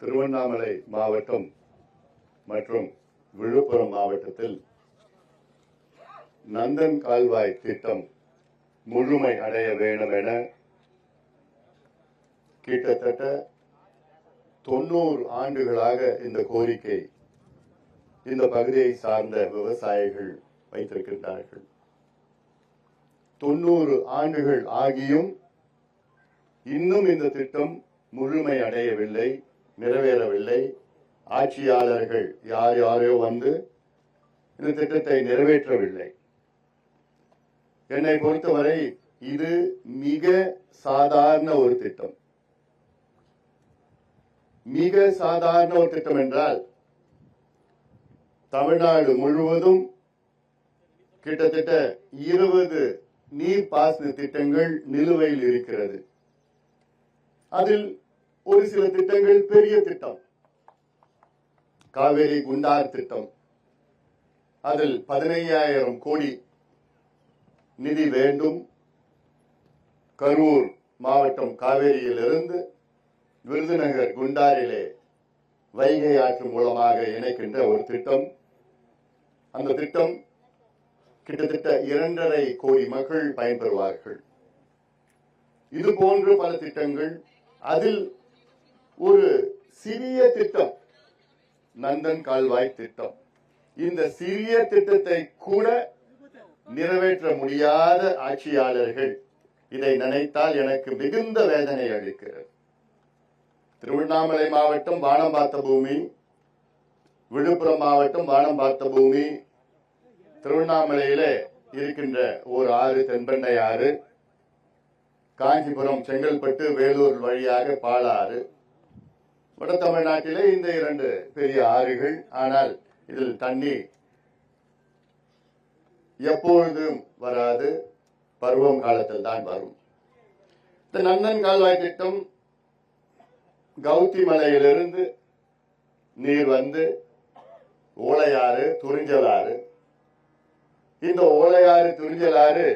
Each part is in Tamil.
திருவண்ணாமலை மாவட்டம் மற்றும் விழுப்புரம் மாவட்டத்தில் நந்தன் கால்வாய் திட்டம் முழுமை அடைய வேண்டும் என கிட்டத்தட்ட தொண்ணூறு ஆண்டுகளாக இந்த கோரிக்கை இந்த பகுதியை சார்ந்த விவசாயிகள் வைத்திருக்கின்றார்கள். தொண்ணூறு ஆண்டுகள் ஆகியும் இன்னும் இந்த திட்டம் முழுமை அடையவில்லை. நிறைவேறவில்லை. ஆட்சியாளர்கள் யார் யாரோ வந்து இந்த திட்டத்தை நிறைவேற்றவில்லை. என்னை பொறுத்தவரை இது மிக சாதாரண ஒரு திட்டம். மிக சாதாரண ஒரு திட்டம் என்றால் தமிழ்நாடு முழுவதும் கிட்டத்தட்ட இருபது நீர் பாசன திட்டங்கள் நிலுவையில் இருக்கிறது. அதில் ஒரு சில திட்டங்கள் பெரிய திட்டம். காவேரி குண்டார் திட்டம். அதில் பதினையாயிரம் கோடி நிதி வேண்டும். கரூர் மாவட்டம் காவேரியிலிருந்து விருதுநகர் குண்டாரிலே வைகை ஆற்று மூலமாக இணைக்கின்ற ஒரு திட்டம். அந்த திட்டம் கிட்டத்தட்ட இரண்டரை கோடி மக்கள் பயன்பெறுவார்கள். இது போன்று பல திட்டங்கள் அதில் ஒரு சிறிய திட்டம். நந்தன் கால்வாய் திட்டம். இந்த சிறிய திட்டத்தை கூட நிறைவேற்ற முடியாத ஆட்சியாளர்கள் இதை நினைத்தால் எனக்கு மிகுந்த வேதனை அளிக்கிறது. திருவண்ணாமலை மாவட்டம் வானம் பார்த்த பூமி விழுப்புரம் மாவட்டம் வானம் பார்த்த பூமி திருவண்ணாமலையில இருக்கின்ற ஒரு ஆறு தென்பெண்ணை ஆறு காஞ்சிபுரம் செங்கல்பட்டு வேலூர் வழியாக பாலாறு வட தமிழ்நாட்டிலே இந்த இரண்டு பெரிய ஆறுகள். ஆனால் இதில் தண்ணி எப்பொழுதும் வராது. பருவம் காலத்தில் தான் வரும். இந்த நந்தன் கால்வாய் திட்டம் கௌதி மலையிலிருந்து நீர் வந்து ஓலையாறு துறிஞ்சலாறு இந்த ஓலையாறு துறிஞ்சலாறு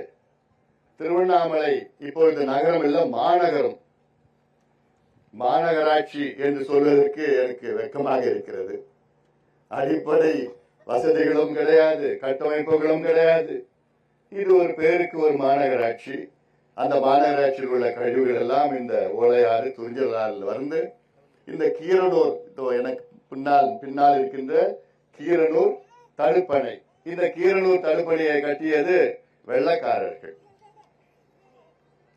திருவண்ணாமலை இப்பொழுது நகரம் இல்ல மாநகரம். மாநகராட்சி என்று சொல்வதற்கு எனக்கு வெக்கமாக இருக்கிறது. அடிப்படை வசதிகளும் கிடையாது கட்டமைப்புகளும் கிடையாது. இது ஒரு பேருக்கு ஒரு மாநகராட்சி. அந்த மாநகராட்சியில் உள்ள கழிவுகள் எல்லாம் இந்த ஓலையாறு துறிஞ்சலாறில் வந்து இந்த கீரனூர் எனக்கு பின்னால் பின்னால் இருக்கின்ற கீரனூர் தடுப்பணை. இந்த கீரனூர் தடுப்பணையை கட்டியது வெள்ளக்காரர்கள்.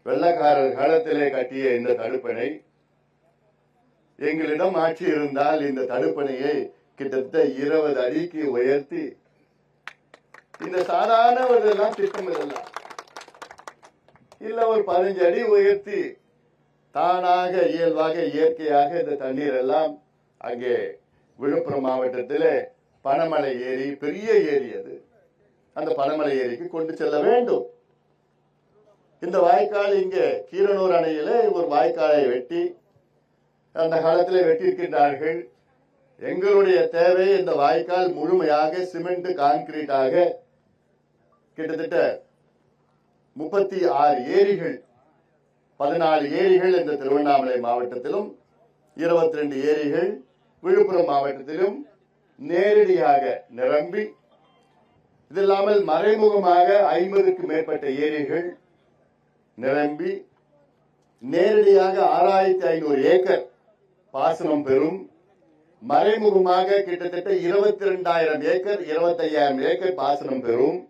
வெள்ளக்காரர் காலத்திலே கட்டிய இந்த தடுப்பணை எங்களிடம் ஆட்சி இருந்தால் இந்த தடுப்பணையை கிட்டத்தட்ட இருபது அடிக்கு உயர்த்தி இந்த சாதாரண ஒரு இதெல்லாம் திட்டம் இதெல்லாம் இல்ல ஒரு பதினஞ்சு அடி உயர்த்தி தானாக இயல்பாக இயற்கையாக இந்த தண்ணீர் எல்லாம் அங்கே விழுப்புரம் மாவட்டத்தில் பனமலை ஏரி பெரிய ஏரி அது. அந்த பனமலை ஏரிக்கு கொண்டு செல்ல வேண்டும். இந்த வாய்க்கால் இங்கே கீரனூர் அணையில ஒரு வாய்க்காலை வெட்டி அந்த காலத்தில் வெட்டியிருக்கின்றார்கள். எங்களுடைய தேவை இந்த வாய்க்கால் முழுமையாக சிமெண்ட் கான்கிரீட்டாக கிட்டத்தட்ட முப்பத்தி ஆறு ஏரிகள் பதினாலு ஏரிகள் இந்த திருவண்ணாமலை மாவட்டத்திலும் இருபத்தி ரெண்டு ஏரிகள் விழுப்புரம் மாவட்டத்திலும் நேரடியாக நிரம்பி இது இல்லாமல் மறைமுகமாக ஐம்பதுக்கு மேற்பட்ட ஏரிகள் நிரம்பி நேரடியாக ஆறாயிரத்தி ஐநூறு ஏக்கர் பாசனம் பெறும். மறைமுகமாக கிட்டத்தட்ட இருபத்தி ரெண்டாயிரம் ஏக்கர் இருபத்தையாயிரம் ஏக்கர் பாசனம் பெறும்.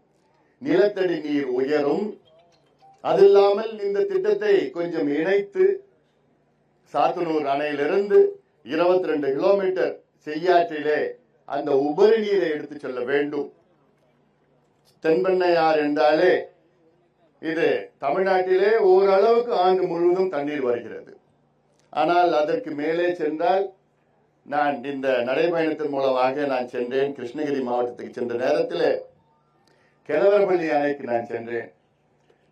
நிலத்தடி நீர் உயரும். அது இல்லாமல் இந்த திட்டத்தை கொஞ்சம் இணைத்து சாத்தனூர் அணையிலிருந்து இருபத்தி ரெண்டு கிலோமீட்டர் செய்யாற்றிலே அந்த உபரி நீரை எடுத்து செல்ல வேண்டும். தென்பெண்ணையார் என்றாலே இது தமிழ்நாட்டிலே ஓரளவுக்கு ஆண்டு முழுவதும் தண்ணீர் வருகிறது. ஆனால் அதற்கு மேலே சென்றால் நான் இந்த நடைபயணத்தின் மூலமாக நான் சென்றேன். கிருஷ்ணகிரி மாவட்டத்துக்கு சென்ற நேரத்தில் கிழவர்பள்ளி அணைக்கு நான் சென்றேன்.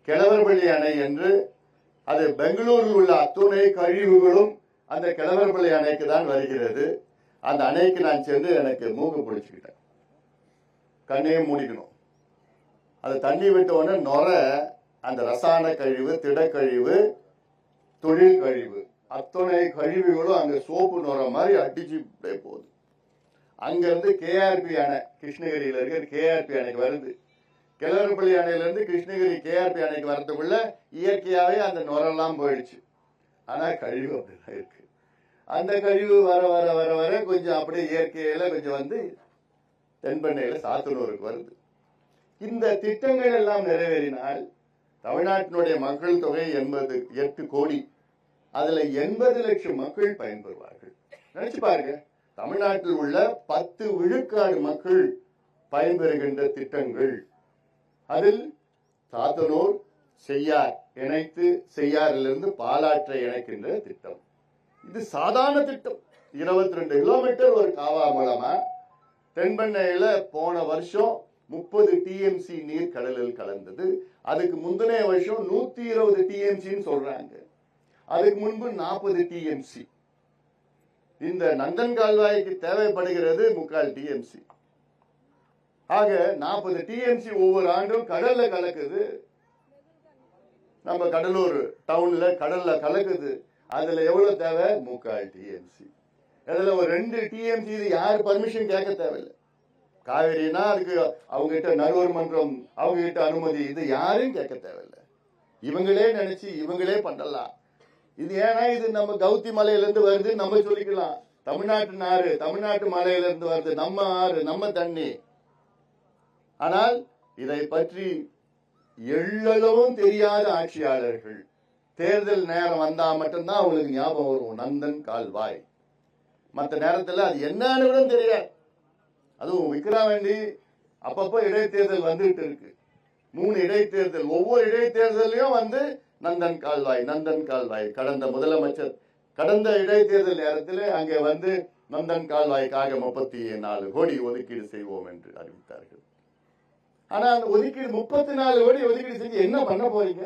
கிழவர்பள்ளி அணை என்று அது பெங்களூரில் உள்ள அத்துணை கழிவுகளும் அந்த கிழவர்பள்ளி அணைக்கு தான் வருகிறது. அந்த அணைக்கு நான் சென்று எனக்கு மூக்கு பிடிச்சிக்கிட்டேன். கண்ணையும் மூடிக்கணும். அது தண்ணி விட்ட உடனே நுர அந்த ரசாயன கழிவு திடக்கழிவு தொழில் கழிவு அத்தனை கழிவுகளும் அங்க சோப்பு நுற மாதிரி அடிச்சு போகுது. அங்க இருந்து கேஆர்பி அணை கிருஷ்ணகிரியில இருக்கிற கேஆர்பி அணைக்கு வருது. கிளறுப்பள்ளி அணையில இருந்து கிருஷ்ணகிரி கேஆர்பி அணைக்கு வரதுக்குள்ள இயற்கையாவே அந்த நுரெல்லாம் போயிடுச்சு. ஆனா கழிவு அப்படிதான் இருக்கு. அந்த கழிவு வர வர வர வர கொஞ்சம் அப்படியே இயற்கையில கொஞ்சம் வந்து தென்பெண்ணையில சாத்தனூருக்கு வருது. இந்த திட்டங்கள் எல்லாம் நிறைவேறினால் தமிழ்நாட்டினுடைய மக்கள் தொகை எண்பது எட்டு கோடி. அதுல எண்பது லட்சம் மக்கள் பயன்பெறுவார்கள். நினைச்சு பாருங்க. தமிழ்நாட்டில் உள்ள பத்து விழுக்காடு மக்கள் பயன்பெறுகின்ற திட்டங்கள். அதில் சாத்தனூர் செய்யார் இணைத்து செய்யாரிலிருந்து பாலாற்றை இணைக்கின்ற திட்டம். இது சாதாரண திட்டம். இருபத்தி ரெண்டு கிலோமீட்டர் ஒரு காவா மூலமா தென்பெண்ணையில போன வருஷம் முப்பது டிஎம்சி நீர் கடலில் கலந்தது. அதுக்கு முந்தினைய வருஷம் நூத்தி இருபது டிஎம்சின்னு சொல்றாங்க. அதுக்கு முன்பு நாற்பது டிஎம்சி இந்த நந்தன் கால்வாய்க்கு தேவைப்படுகிறது முக்கால் டிஎம்சி ஆக நாற்பது டிஎம்சி ஒவ்வொரு ஆண்டும் கடல்ல கலக்குது. நம்ம கடலூர் டவுன்ல கடல்ல கலக்குது. அதுல எவ்வளவு தேவை? முக்கால் டிஎம்சி அதுல ஒரு ரெண்டு டிஎம்சி இது யார் பர்மிஷன் கேட்க தேவையில்லை. காவேரினா அதுக்கு அவங்க கிட்ட நடுவர் மன்றம் அவங்க கிட்ட அனுமதி இது யாரும் கேட்க தேவையில்லை. இவங்களே நினைச்சு இவங்களே பண்ணலாம். இது ஏன்னா இது நம்ம கௌதி மலையில இருந்து வருது நம்ம சொல்லிக்கலாம். தமிழ்நாட்டு ஆறு தமிழ்நாட்டு மலையில இருந்து வருது. நம்ம ஆறு நம்ம தண்ணி. ஆனால் இதை பற்றி எள்ளளவும் தெரியாத ஆட்சியாளர்கள் தேர்தல் நேரம் வந்தா மட்டும்தான் அவங்களுக்கு ஞாபகம் வரும் நந்தன் கால்வாய். மற்ற நேரத்துல அது என்னன்னு கூட தெரியாது அதுவும் விக்ரவாண்டி அப்பப்போ இடைத்தேர்தல் வந்துட்டு இருக்கு. மூணு இடைத்தேர்தல் ஒவ்வொரு இடைத்தேர்தலையும் வந்து நந்தன் கால்வாய் நந்தன் கால்வாய். கடந்த முதலமைச்சர் கடந்த இடைத்தேர்தல் நேரத்தில் அங்கே வந்து நந்தன் கால்வாய்க்காக முப்பத்தி நாலு கோடி ஒதுக்கீடு செய்வோம் என்று அறிவித்தார்கள். ஆனா அந்த ஒதுக்கீடு முப்பத்தி நாலு கோடி ஒதுக்கீடு செஞ்சு என்ன பண்ண போறீங்க?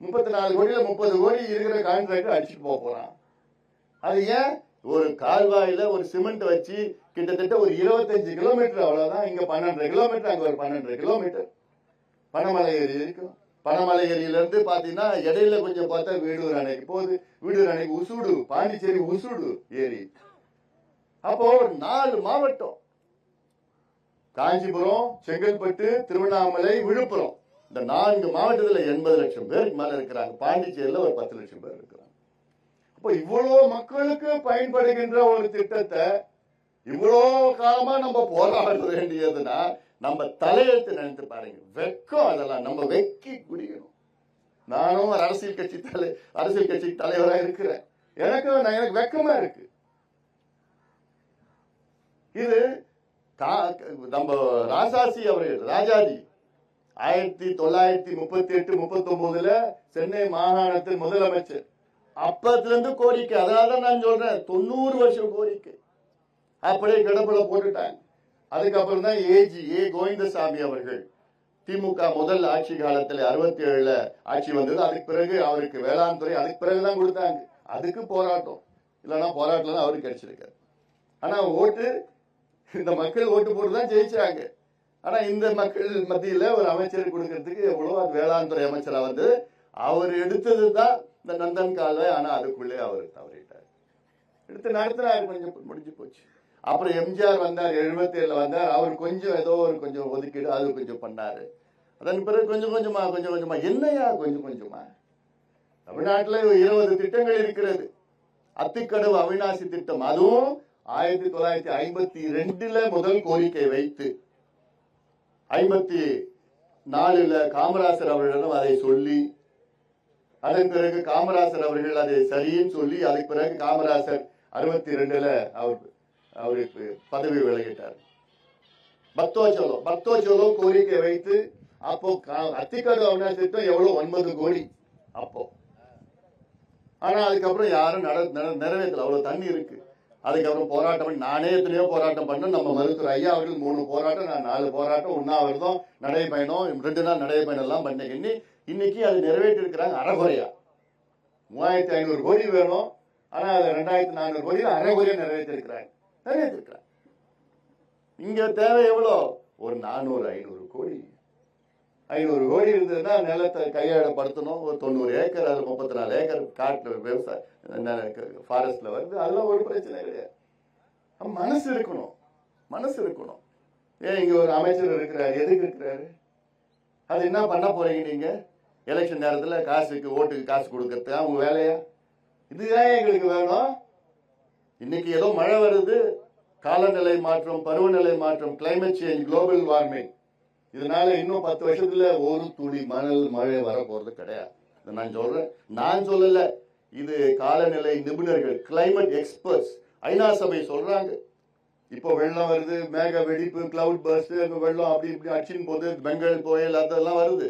முப்பத்தி நாலு கோடியில முப்பது கோடி இருக்கிற கான்ட்ராக்டர் அடிச்சுட்டு போக போறான். அது ஏன்? ஒரு கால்வாயில ஒரு சிமெண்ட் வச்சு கிட்டத்தட்ட ஒரு இருபத்தஞ்சு கிலோமீட்டர் அவ்வளவுதான். இங்க பன்னெண்டரை கிலோமீட்டர் அங்க ஒரு பன்னெண்டரை கிலோமீட்டர் பனமலை ஏரி இருக்கும். பனமலை ஏரியில இருந்து பாத்தீங்கன்னா இடையில கொஞ்சம் பார்த்தா வீடூர் அணை. போகுது வீடூர் அணை உசுடு பாண்டிச்சேரி உசுடு ஏரி. அப்போ ஒரு நாலு மாவட்டம். காஞ்சிபுரம் செங்கல்பட்டு திருவண்ணாமலை விழுப்புரம். இந்த நான்கு மாவட்டத்தில் எண்பது லட்சம் பேருக்கு மேல இருக்கிறாங்க. பாண்டிச்சேரியில ஒரு பத்து லட்சம் பேர் இருக்கிறாங்க. அப்போ இவ்வளோ மக்களுக்கு பயன்படுகின்ற ஒரு திட்டத்தை இவ்வளோ காலமா நம்ம போராட வேண்டியதுன்னா நம்ம தலையெழுத்து நினைத்து பாருங்க. வெக்கம் அதெல்லாம் நம்ம வெக்கி குடிக்கணும். நானும் ஒரு அரசியல் கட்சி தலை அரசியல் கட்சி தலைவராக இருக்கிறேன். எனக்கு நான் எனக்கு வெக்கமா இருக்கு. இது நம்ம ராசாசி அவர்கள் ராஜாஜி. ஆயிரத்தி தொள்ளாயிரத்தி முப்பத்தி எட்டு முப்பத்தி ஒன்பதுல சென்னை மாகாணத்தின் முதலமைச்சர். அப்பத்துல இருந்து கோரிக்கை. அதனாலதான் நான் சொல்றேன் தொண்ணூறு வருஷம் கோரிக்கை. அப்படியே கிடப்புல போட்டுட்டாங்க. அதுக்கப்புறம் தான் ஏஜி ஏ கோவிந்தசாமி அவர்கள். திமுக முதல் ஆட்சி காலத்துல அறுபத்தி ஏழுல ஆட்சி வந்தது. அதுக்கு பிறகு அவருக்கு வேளாண் துறை அதுக்கு பிறகுதான் கொடுத்தாங்க. அதுக்கு போராட்டம். இல்லைன்னா போராட்டம் தான் அவருக்கு கிடைச்சிருக்காரு. ஆனா ஓட்டு இந்த மக்கள் ஓட்டு போட்டு தான் ஜெயிச்சாங்க. ஆனா இந்த மக்கள் மத்தியில ஒரு அமைச்சர் கொடுக்கறதுக்கு எவ்வளவு அது வேளாண் துறை அமைச்சரா வந்து அவர் எடுத்தது தான் இந்த நந்தன் கால்வாய். ஆனா அதுக்குள்ளே அவர் தவறிட்டார். எடுத்து நடத்தினார் கொஞ்சம் முடிஞ்சு போச்சு. அப்புறம் எம்ஜிஆர் வந்தார் எழுபத்தி வந்தார். அவர் கொஞ்சம் ஏதோ ஒரு கொஞ்சம் ஒதுக்கீடு அது கொஞ்சம் பண்ணார். அதன் பிறகு கொஞ்சம் கொஞ்சமாக கொஞ்சம் கொஞ்சமாக என்னையா கொஞ்சம் கொஞ்சமாக தமிழ்நாட்டில் இருபது திட்டங்கள் இருக்கிறது. அத்திக்கடவு அவிநாசி திட்டம் அதுவும் ஆயிரத்தி தொள்ளாயிரத்தி ஐம்பத்தி ரெண்டுல முதல் கோரிக்கை வைத்து ஐம்பத்தி நாலுல காமராசர் அவர்களிடம் அதை சொல்லி அதன் பிறகு காமராசர் அவர்கள் அதை சரின்னு சொல்லி அதுக்கு பிறகு காமராசர் அறுபத்தி ரெண்டுல அவர் அவருக்கு பதவி விலகிட்டார். பக்தோச்சலம் பக்தோச்சலம் கோரிக்கை வைத்து அப்போ கா- அத்திக்கடவு அவிநாசி திட்டம் எவ்வளவு ஒன்பது கோடி அப்போ. ஆனா அதுக்கப்புறம் யாரும் நட நட- நிறைவேற்றல. அவ்வளவு தண்ணி இருக்கு. அதுக்கப்புறம் போராட்டம் பண்ணி நானே எத்தனையோ போராட்டம் பண்ணேன். நம்ம மருத்துவர் ஐயா அவர்கள் மூணு போராட்டம் நான் நாலு போராட்டம் உண்ணாவிரதம் நடைபயணம் ரெண்டு நாள் நடைபயணம் எல்லாம் பண்ணி இன்னைக்கு அது நிறைவேற்றி இருக்கிறாங்க அறகுறையா. மூவாயிரத்தி ஐநூறு கோடி வேணும். ஆனா அது ரெண்டாயிரத்தி நானூறு கோடி அறகுறையா நிறைவேற்றி இருக்கிறாங்க நிறைவேற்றி இங்க தேவை எவ்வளோ? ஒரு நானூறு ஐநூறு கோடி. ஐநூறு கோடி இருந்ததுன்னா நிலத்தை கையாடப்படுத்தணும் ஒரு தொண்ணூறு ஏக்கர் அது முப்பத்தி நாலு ஏக்கர் காட்டில் விவசாய ஃபாரஸ்ட்ல வருது. அதெல்லாம் ஒரு பிரச்சனை கிடையாது. மனசு இருக்கணும். மனசு இருக்கணும். ஏன் இங்க ஒரு அமைச்சர் இருக்கிறாரு? எதுக்கு இருக்கிறாரு? அது என்ன பண்ண போறீங்க நீங்க? எலெக்ஷன் நேரத்தில் காசுக்கு ஓட்டுக்கு காசு கொடுக்கறது அவங்க வேலையா? இதுதான் எங்களுக்கு வேணும். இன்னைக்கு ஏதோ மழை வருது. காலநிலை மாற்றம் பருவநிலை மாற்றம் கிளைமேட் சேஞ்ச் குளோபல் வார்மிங் இதனால இன்னும் பத்து வருஷத்துல ஒரு துளி மணல் மழை வர போறது கிடையாது. இதை நான் சொல்றேன். நான் சொல்லல. இது காலநிலை நிபுணர்கள் கிளைமேட் எக்ஸ்பர்ட்ஸ் ஐநா சபை சொல்றாங்க. இப்போ வெள்ளம் வருது மேக வெடிப்பு கிளவுட் பர்ஸ்ட் அங்க வெள்ளம் அப்படி இப்படி அடிச்சின்னு போது பெங்கல் புயல் அதெல்லாம் வருது.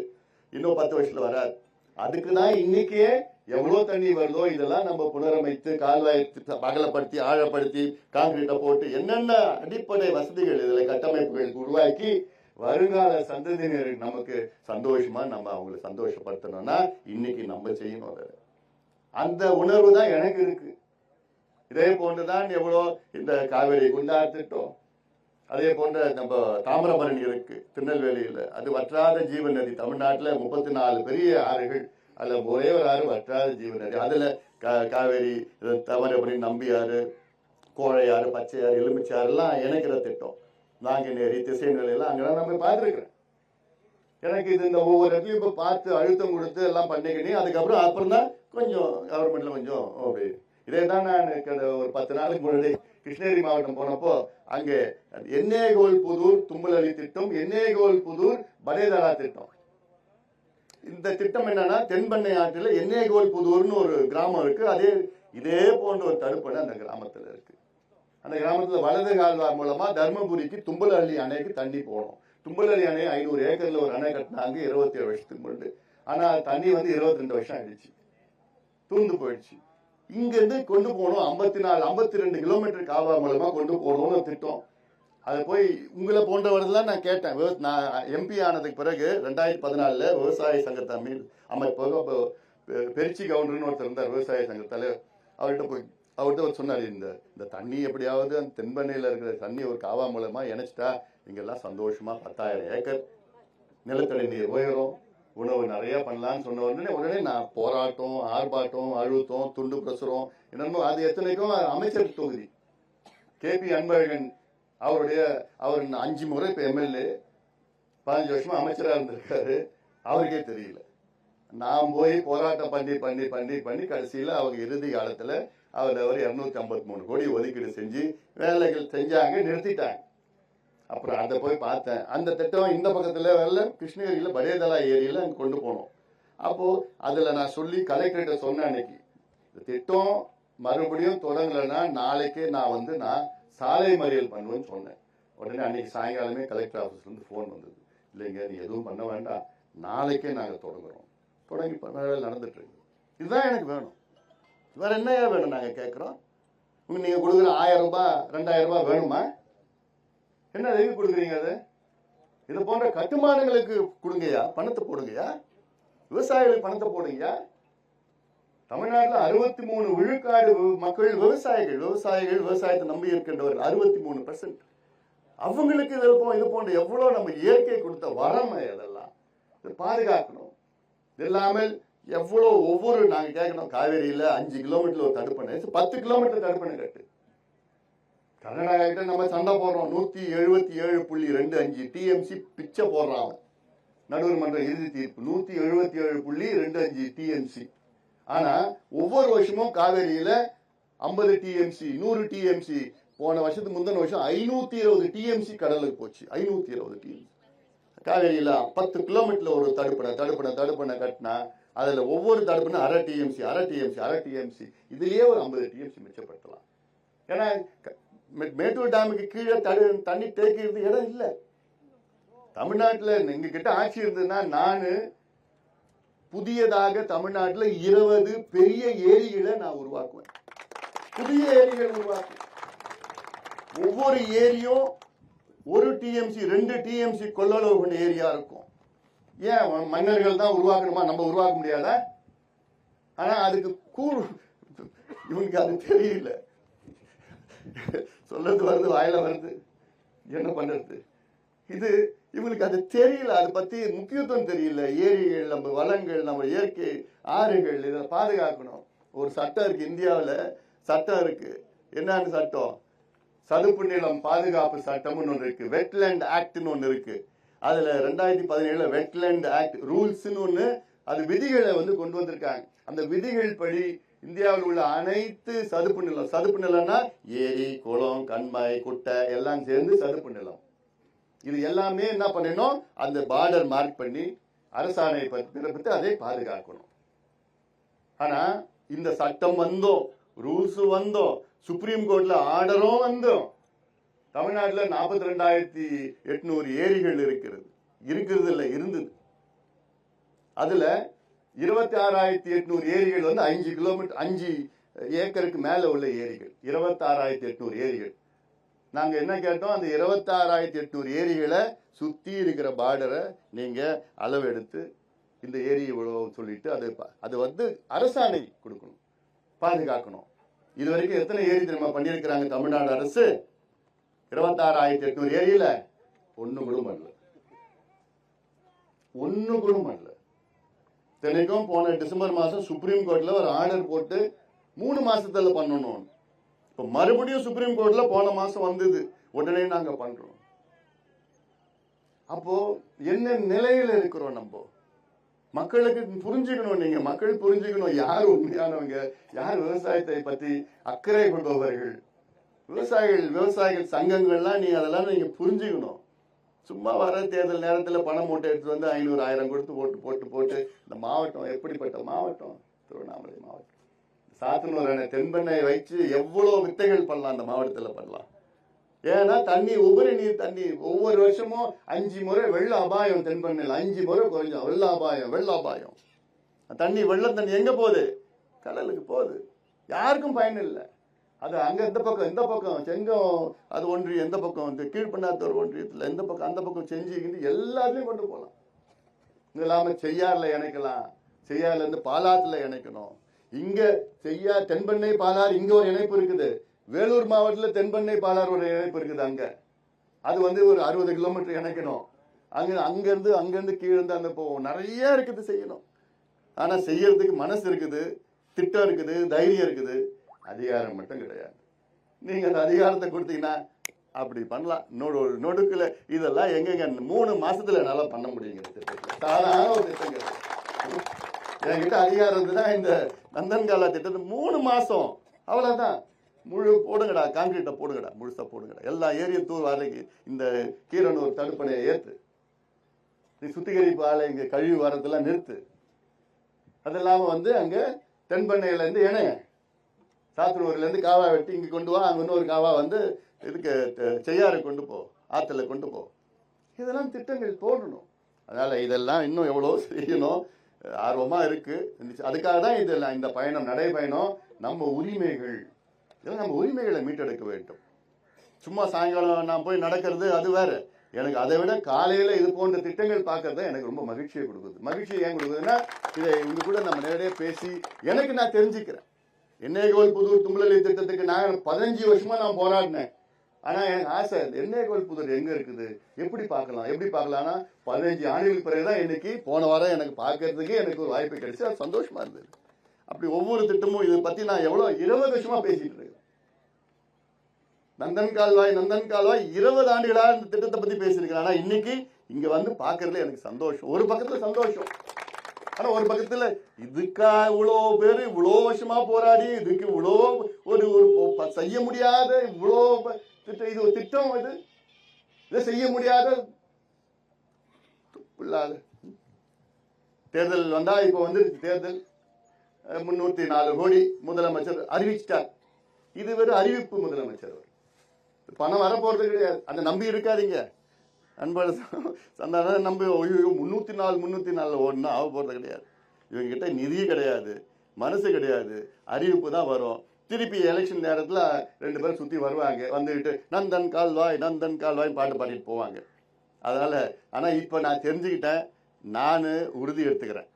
இன்னும் பத்து வருஷத்துல வராது. அதுக்கு தான் இன்னைக்கே எவ்வளவு தண்ணி வருதோ இதெல்லாம் நம்ம புனரமைத்து கால்வாய் அகலப்படுத்தி ஆழப்படுத்தி காங்கிரீட்டை போட்டு என்னென்ன அடிப்படை வசதிகள் இதுல கட்டமைப்புகள் உருவாக்கி வருங்கால சந்ததியினருக்கு நமக்கு சந்தோஷமா நம்ம அவங்களை சந்தோஷப்படுத்தணும்னா இன்னைக்கு நம்ம செய்யணும் அதை. அந்த உணர்வு தான் எனக்கு இருக்கு. இதே போன்றுதான் எவ்வளோ இந்த காவேரி குண்டார் திட்டம் அதே போன்ற நம்ம தாமிரபரணி இருக்கு திருநெல்வேலியில. அது வற்றாத ஜீவநதி நதி தமிழ்நாட்டுல முப்பத்தி நாலு பெரிய ஆறுகள் அதுல ஒரே ஒரு ஆறு வற்றாத ஜீவன் அதுல கா- காவேரி தவறு அப்படின்னு நம்பியாறு கோழையாறு பச்சையாறு எலுமிச்சாறு எல்லாம் இணைக்கிற திட்டம். நாங்குநேரி திசைநிலை எல்லாம் அங்கெல்லாம் நம்ம பார்த்துருக்குறேன். எனக்கு இது இந்த ஒவ்வொரு இடத்துலையும் இப்போ பார்த்து அழுத்தம் கொடுத்து எல்லாம் பண்ணிக்கினே அதுக்கப்புறம் அப்புறம் தான் கொஞ்சம் கவர்மெண்ட்ல கொஞ்சம் அப்படி. இதே தான் நான் ஒரு பத்து நாளுக்கு முன்னாடி கிருஷ்ணகிரி மாவட்டம் போனப்போ அங்கே எண்ணேகோல் புதூர் தும்பலளி திட்டம் எண்ணேகோல் புதூர் படேதரா திட்டம். இந்த திட்டம் என்னன்னா தென்பண்ணை ஆற்றில் எண்ணேகோல் புதூர்னு ஒரு கிராமம் இருக்கு. அதே இதே போன்ற ஒரு தடுப்பணை அந்த கிராமத்தில் இருக்கு. அந்த கிராமத்தில் வலது கால்வாய் மூலமா தர்மபுரிக்கு தும்பலஹள்ளி அணைக்கு தண்ணி போகணும். தும்பலஹள்ளி அணை ஐநூறு ஏக்கர்ல ஒரு அணை கட்டினாங்க இருபத்தி ஏழு வருஷத்துக்கு முன்னாடி. ஆனா தண்ணி வந்து இருபத்தி ரெண்டு வருஷம் ஆயிடுச்சு. தூந்து போயிடுச்சு. இங்கிருந்து கொண்டு போகணும். ஐம்பத்தி நாலு ஐம்பத்தி ரெண்டு கிலோமீட்டர் கால்வாய் மூலமா கொண்டு போகணும்னு ஒரு திட்டம். அதை போய் உங்களை போன்றவர்கள்லாம் நான் கேட்டேன். நான் எம்பி ஆனதுக்கு பிறகு ரெண்டாயிரத்தி பதினாலில் விவசாய சங்கத்தை மீ அமைப்பாக இப்போ பெருச்சி கவுண்டர்னு ஒருத்தர் இருந்தார் விவசாய சங்கத்தால அவர்கிட்ட போய் அவர்கிட்ட அவர் சொன்னார் இந்த இந்த தண்ணி எப்படியாவது அந்த தென்பண்ணையில் இருக்கிற தண்ணி ஒரு காவா மூலமாக இணைச்சிட்டா இங்கெல்லாம் சந்தோஷமாக பத்தாயிரம் ஏக்கர் நிலத்தடி நீர் உயரும். உணவு நிறையா பண்ணலாம்னு சொன்ன உடனே உடனே நான் போராட்டம் ஆர்ப்பாட்டம் அழுத்தம் துண்டு பிரசுரம் என்னமோ அது எத்தனைக்கும் அமைச்சர் தொகுதி. கேபி அன்பழகன் அவருடைய அவர் அஞ்சு முறை இப்போ எம்எல்ஏ பதினஞ்சு வருஷமா அமைச்சராக இருந்திருக்காரு. அவருக்கே தெரியல. நான் போய் போராட்டம் பண்ணி பண்ணி பண்ணி பண்ணி கடைசியில் அவங்க இறுதி காலத்தில் அவர் அவர் இரநூத்தி ஐம்பத்தி மூணு கோடி ஒதுக்கீடு செஞ்சு வேலைகள் செஞ்சாங்க நிறுத்திட்டாங்க. அப்புறம் அதை போய் பார்த்தேன். அந்த திட்டம் இந்த பக்கத்தில் வரல. கிருஷ்ணகிரியில் படையதலா ஏரியில் அங்கே கொண்டு போனோம். அப்போது அதில் நான் சொல்லி கலெக்டர்கிட்ட சொன்னேன் அன்னைக்கு இந்த திட்டம் மறுபடியும் தொடங்கலைன்னா நாளைக்கே நான் வந்து நான் சாலை மறியல் பண்ணுவேன்னு சொன்னேன். உடனே அன்னைக்கு சாயங்காலமே கலெக்டர் ஆஃபீஸ்லேருந்து ஃபோன் வந்தது. இல்லைங்க நீ எதுவும் பண்ண வேண்டாம். நாளைக்கே நாங்கள் தொடங்குறோம். தொடங்கி ப- வேலை இதுதான் எனக்கு வேணும். வேற என்னையா வேணும் நாங்கள் கேட்குறோம் நீங்கள் கொடுக்குற ஆயிரம் ரூபாய் ரெண்டாயிரம் ரூபாய் வேணுமா? என்ன எதுக்கு கொடுக்குறீங்க அது? இது போன்ற கட்டுமானங்களுக்கு கொடுங்கய்யா பணத்தை போடுங்கய்யா? விவசாயிகளுக்கு பணத்தை போடுங்கய்யா? தமிழ்நாட்டில் அறுபத்தி மூணு விழுக்காடு மக்கள் விவசாயிகள் விவசாயிகள் விவசாயத்தை நம்பி இருக்கின்றவர்கள் அறுபத்தி மூணு பெர்சன்ட் அவங்களுக்கு இது போ இது போன்ற எவ்வளோ நம்ம இயற்கை கொடுத்த வரமை அதெல்லாம் இதை பாதுகாக்கணும். இது இல்லாமல் எவ்வளோ ஒவ்வொரு நாங்கள் கேட்கணும் காவேரியில் அஞ்சு கிலோமீட்டர் ஒரு தடுப்பணை. பத்து கிலோமீட்டர் தடுப்பணை கட்டு. கர்நாடகா கிட்ட நம்ம சண்டை போடுறோம். நூற்றி எழுபத்தி ஏழு புள்ளி ரெண்டு அஞ்சு டிஎம்சி பிச்சை போடுறான் நடுவர் மன்ற இறுதி தீர்ப்பு. நூற்றி எழுபத்தி ஏழு புள்ளி ரெண்டு அஞ்சு டிஎம்சி ஆனா ஒவ்வொரு வருஷமும் காவேரியில ஐம்பது டிஎம்சி நூறு டிஎம்சி போன வருஷத்துக்கு முந்தின வருஷம் ஐநூத்தி இருபது டிஎம்சி கடலுக்கு போச்சு. ஐநூத்தி இருபது டிஎம்சி காவேரியில பத்து கிலோமீட்டர்ல ஒரு தடுப்பணை தடுப்பணை தடுப்பணை கட்டினா அதுல ஒவ்வொரு தடுப்புனா அரை டிஎம்சி அரை டிஎம்சி அரை டிஎம்சி இதுலயே ஒரு ஐம்பது டிஎம்சி மிச்சப்படுத்தலாம். ஏன்னா க- மேட்டூர் டேமுக்கு கீழே தடு தண்ணி தேக்கிறது இடம் இல்லை. தமிழ்நாட்டில் எங்ககிட்ட ஆட்சி இருந்ததுன்னா நான் புதியதாக தமிழ்நாட்டில் இருபது பெரிய ஏரிகளை நான் உருவாக்குவேன். புதிய ஏரிகள் உருவாக்குவேன் ஒவ்வொரு ஏரியும் ஒரு டிஎம்சி ரெண்டு டிஎம்சி கொள்ளளவு கொண்ட ஏரியா இருக்கும். ஏன்? மன்னர்கள் தான் உருவாக்கணுமா? நம்ம உருவாக்க முடியாத? ஆனா அதுக்கு கூழ் இவனுக்கு அது தெரியல. சொல்றது வருது வாயில வருது. என்ன பண்றது? இது இவங்களுக்கு அது தெரியல. அதை பத்தி முக்கியத்துவம் தெரியல. ஏரிகள் நம்ம வளங்கள் நம்ம இயற்கை ஆறுகள் இதை பாதுகாக்கணும். ஒரு சட்டம் இருக்கு இந்தியாவில். சட்டம் இருக்கு. என்னன்னு சட்டம்? சதுப்பு நிலம் பாதுகாப்பு சட்டம்னு ஒன்று இருக்கு. வெட்லேண்ட் ஆக்ட்னு ஒன்று இருக்கு. அதுல ரெண்டாயிரத்தி பதினேழுல வெட்லேண்ட் ஆக்ட் ரூல்ஸ்னு ஒன்று அது விதிகளை வந்து கொண்டு வந்திருக்காங்க. அந்த விதிகள் படி இந்தியாவில் உள்ள அனைத்து சதுப்பு நிலம் சதுப்பு நிலம்னா ஏரி குளம் கண்மாய் குட்டை எல்லாம் சேர்ந்து சதுப்பு நிலம். இது எல்லாமே என்ன பண்ணணும்? அந்த பார்டர் மார்க் பண்ணி அரசாணை பிறப்பித்து அதை பாதுகாக்கணும். ஆனா இந்த சட்டம் வந்தோம் ரூல்ஸ் வந்தோம் சுப்ரீம் கோர்ட்ல ஆர்டரும் வந்தோம் தமிழ்நாட்டில் நாற்பத்தி ரெண்டாயிரத்தி எட்நூறு ஏரிகள் இருக்கிறது. இருக்கிறது இல்லை இருந்தது. அதுல இருபத்தி ஆறாயிரத்தி எட்நூறு ஏரிகள் வந்து அஞ்சு கிலோமீட்டர் அஞ்சு ஏக்கருக்கு மேல உள்ள ஏரிகள். இருபத்தி ஆறாயிரத்தி எட்நூறு ஏரிகள். நாங்கள் என்ன கேட்டோம்? அந்த இருபத்தாறாயிரத்தி எட்நூறு ஏரிகளை சுற்றி இருக்கிற பார்டரை நீங்கள் அளவெடுத்து இந்த ஏரி இவ்வளோன்னு சொல்லிட்டு அது ப- அது வந்து அரசாணை கொடுக்கணும். பாதுகாக்கணும். இது வரைக்கும் எத்தனை ஏரி தெரியுமா பண்ணியிருக்கிறாங்க தமிழ்நாடு அரசு? இருபத்தாறாயிரத்தி எட்நூறு ஏரியில் ஒன்று கூட பண்ணல. ஒன்று கூட பண்ணல. தினைக்கும் போன டிசம்பர் மாதம் சுப்ரீம் கோர்ட்டில் ஒரு ஆர்டர் போட்டு மூணு மாதத்தில் பண்ணணும். இப்ப மறுபடியும் சுப்ரீம் கோர்ட்ல போன மாசம் வந்தது. உடனே நாங்க பண்றோம். அப்போ என்ன நிலையில இருக்கிறோம் நம்ம? மக்களுக்கு புரிஞ்சுக்கணும் நீங்க. மக்கள் புரிஞ்சுக்கணும். யார் உண்மையானவங்க? யார் விவசாயத்தை பத்தி அக்கறை கொண்டவர்கள்? விவசாயிகள் விவசாயிகள் சங்கங்கள்லாம் நீ அதெல்லாம் நீங்க புரிஞ்சுக்கணும். சும்மா வர தேர்தல் நேரத்துல பணம் மூட்டை எடுத்து வந்து ஐநூறு ஆயிரம் கொடுத்து போட்டு போட்டு போட்டு இந்த மாவட்டம் எப்படிப்பட்ட மாவட்டம்? திருவண்ணாமலை மாவட்டம். சாத்தனூர் தென்பெண்ணை வச்சு எவ்வளோ வித்தைகள் பண்ணலாம் அந்த மாவட்டத்தில் பண்ணலாம். ஏன்னா தண்ணி உபரி நீர் தண்ணி ஒவ்வொரு வருஷமும் அஞ்சு முறை வெள்ள அபாயம் தென்பெண்ணையில் அஞ்சு முறை குறைஞ்சோம் வெள்ள அபாயம் வெள்ள அபாயம். தண்ணி வெள்ள தண்ணி எங்கே போகுது? கடலுக்கு போகுது. யாருக்கும் பயன் இல்லை. அது அங்கே இந்த பக்கம் இந்த பக்கம் செங்கம் அது ஒன்றியம் எந்த பக்கம் வந்து கீழ்பண்ணாத்தூர் ஒன்றியத்தில் எந்த பக்கம் அந்த பக்கம் செஞ்சு கிண்டி எல்லாத்தையும் கொண்டு போகலாம் இது இல்லாமல் செய்யாரில் இணைக்கலாம். செய்யாறுல பாலாத்தில் இணைக்கணும். இங்க செய்யா தென்பெண்ணை பாலார் இங்க ஒரு இணைப்பு இருக்குது. வேலூர் மாவட்டத்தில் தென்பெண்ணை பாலார் ஒரு இணைப்பு இருக்குது அங்க. அது வந்து ஒரு அறுபது கிலோமீட்டர் இணைக்கணும். அங்க அங்கேருந்து அங்கேருந்து கீழே இருந்து அந்த போவோம். நிறைய இருக்குது செய்யணும். ஆனா செய்யறதுக்கு மனசு இருக்குது திட்டம் இருக்குது தைரியம் இருக்குது. அதிகாரம் மட்டும் கிடையாது. நீங்க அந்த அதிகாரத்தை கொடுத்தீங்கன்னா அப்படி பண்ணலாம். நொடு நொடுக்கில் இதெல்லாம் எங்கெங்க மூணு மாசத்துல என்னால பண்ண முடியுங்க இந்த சாதாரண ஒரு திட்டம் கிடையாது. என்கிட்ட அதிகாரம் இருந்ததுன்னா இந்த நந்தன்காலா திட்டத்தை மூணு மாசம். அவ்வளவுதான். முழு போடுங்கடா கான்கிரீட்டை போடுங்கடா முழுசா போடுங்கடா. எல்லா ஏரியும் தூர் வரைக்கு இந்த கீரனூர் தடுப்பணையை ஏற்று நீ சுத்திகரிப்பு ஆலை இங்க கழிவு வரதெல்லாம் நிறுத்து. அது இல்லாம வந்து அங்க தென்பண்ணையிலேருந்து இணைய சாத்தனூர்ல இருந்து காவா வெட்டி இங்க கொண்டு வா அங்க இன்னொரு காவா வந்து இதுக்கு செய்யாறு கொண்டு போ ஆத்துல கொண்டு போ. இதெல்லாம் திட்டங்கள் போடணும். அதனால இதெல்லாம் இன்னும் எவ்வளோ செய்யணும். ஆர்வமா இருக்கு. அதுக்காக தான் இதெல்லாம் இந்த பயணம் நடைபயணம் நம்ம உரிமைகள். இதெல்லாம் நம்ம உரிமைகளை மீட்டெடுக்க வேண்டும். சும்மா சாயங்காலம் நான் போய் நடக்கிறது அது வேற. எனக்கு அதை விட காலையில இது போன்ற திட்டங்கள் பார்க்கறது தான் எனக்கு ரொம்ப மகிழ்ச்சியை கொடுக்குது. மகிழ்ச்சி ஏன் கொடுக்குதுன்னா இதை இவங்க கூட நம்ம நேரடியாக பேசி எனக்கு நான் தெரிஞ்சுக்கிறேன். எண்ணெய்கோல் புது தும்பலி திட்டத்துக்கு நான் பதினஞ்சு வருஷமா நான் போராடினேன். ஆனா எனக்கு ஆசை எண்ணெய்கோல் புதர் எங்க இருக்குது? எப்படி பார்க்கலாம்? எப்படி பார்க்கலாம்னா பதினஞ்சு ஆண்டுகளுக்கு பிறகுதான் இன்னைக்கு போன வாரம் எனக்கு பார்க்கறதுக்கு எனக்கு ஒரு வாய்ப்பு கிடைச்சி. அது சந்தோஷமா இருந்தது. அப்படி ஒவ்வொரு திட்டமும் இதை பத்தி நான் எவ்வளவு இருபது வருஷமா பேசிட்டு இருக்கேன். நந்தன் கால்வாய் நந்தன் கால்வாய் இருபது ஆண்டுகளா இந்த திட்டத்தை பத்தி பேசியிருக்கேன் ஆனா இன்னைக்கு இங்க வந்து பாக்குறதுல எனக்கு சந்தோஷம். ஒரு பக்கத்துல சந்தோஷம். ஆனா ஒரு பக்கத்துல இதுக்கா இவ்வளோ பேர் இவ்வளோ வருஷமா போராடி இதுக்கு இவ்வளோ ஒரு ஒரு செய்ய முடியாத இவ்வளோ திட்டம் இது ஒரு திட்டம் இது. இதை செய்ய முடியாத இல்லாத தேர்தல் வந்தா இப்போ வந்துருச்சு தேர்தல். முன்னூத்தி நாலு கோடி முதலமைச்சர் அறிவிச்சிட்டார். இது வெறும் அறிவிப்பு முதலமைச்சர் பணம் வரப்போறது கிடையாது. அந்த நம்பி இருக்காதீங்க. அன்பர் சந்தானம் நம்பி ஐயோ முன்னூத்தி நாலு முன்னூத்தி நாலு ஓடுனா ஆக போறது கிடையாது. இவங்க கிட்ட நிதி கிடையாது மனசு கிடையாது அறிவிப்பு தான் வரும். திருப்பி எலெக்ஷன் நேரத்தில் ரெண்டு பேரும் சுற்றி வருவாங்க. வந்துக்கிட்டு நந்தன் கால்வாய் நந்தன் கால்வாய் பாட்டு பாடிட்டு போவாங்க. அதனால் ஆனால் இப்போ நான் தெரிஞ்சுக்கிட்டேன். நான் உறுதி எடுத்துக்கிறேன்.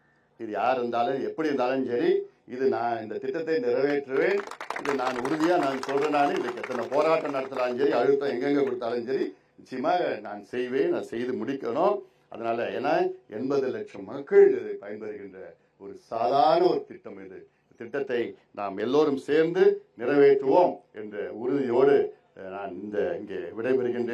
இது யார் இருந்தாலும் எப்படி இருந்தாலும் சரி இது நான் இந்த திட்டத்தை நிறைவேற்றுவேன். இது நான் உறுதியாக நான் சொல்கிறேன் நான். இதுக்கு எத்தனை போராட்டம் நடத்தினாலும் சரி அழுத்தம் எங்கெங்கே கொடுத்தாலும் சரி நிச்சயமாக நான் செய்வேன் நான் செய்து முடிக்கணும். அதனால் ஏன்னா எண்பது லட்சம் மக்கள் இதை பயன்பெறுகின்ற ஒரு சாதாரண ஒரு திட்டம் இது. திட்டத்தை நாம் எல்லோரும் சேர்ந்து நிறைவேற்றுவோம் என்ற உறுதியோடு நான் இந்த இங்கே விடைபெறுகின்றேன்.